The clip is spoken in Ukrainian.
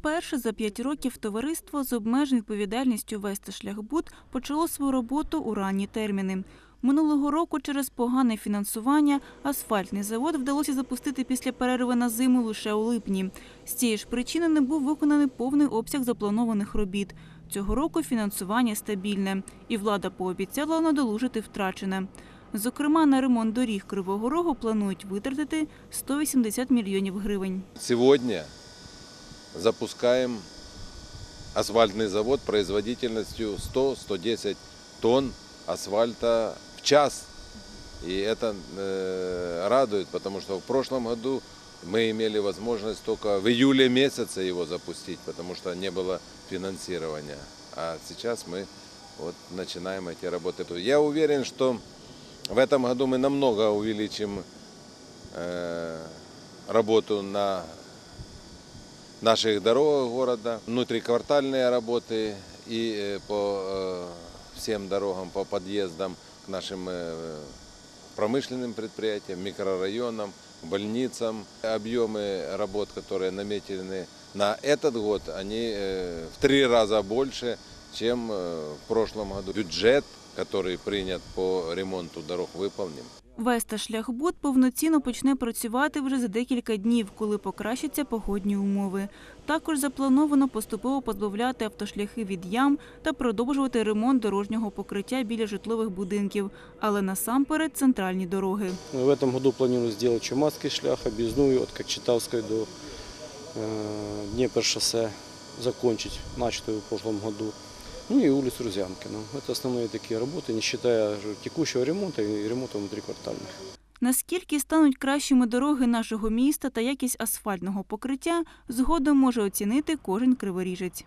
Вперше за п'ять років товариство з обмеженою відповідальністю «Вести Шляхбуд» почало свою роботу у ранні терміни. Минулого року через погане фінансування асфальтний завод вдалося запустити після перерви на зиму лише у липні. З цієї ж причини не був виконаний повний обсяг запланованих робіт. Цього року фінансування стабільне, і влада пообіцяла надолужити втрачене. Зокрема, на ремонт доріг Кривого Рогу планують витратити 180 мільйонів гривень. Сегодня запускаем асфальтный завод производительностью 100-110 тонн асфальта в час. И это э, радует, потому что в прошлом году мы имели возможность только в июле месяце его запустить, потому что не было финансирования. А сейчас мы вот начинаем эти работы. Я уверен, что в этом году мы намного увеличим э, работу на наших дорогах города, внутриквартальные работы и э, по э, всем дорогам, по подъездам к нашим э, промышленным предприятиям, микрорайонам, больницам. Объемы работ, которые наметены на этот год, они в три раза больше, чем в прошлом году. Бюджет, который принят по ремонту дорог, выполнен. Веста шляхбуд повноцінно почне працювати вже за декілька днів, коли покращаться погодні умови. Також заплановано поступово позбавляти автошляхи від ям та продовжувати ремонт дорожнього покриття біля житлових будинків, але насамперед центральні дороги. В этом году планирую сделать Чумацкий шлях, объездную от Кокчетавской до э, Днепр-шоссе, закончить начатую в прошлом году. Ну и улицу Рузянкина. Это основные такие работы, не считая же текущего ремонта и ремонта внутриквартальных. Наскільки стануть кращими дороги нашого міста та якість асфальтного покриття, згодом може оцінити кожен криворіжець.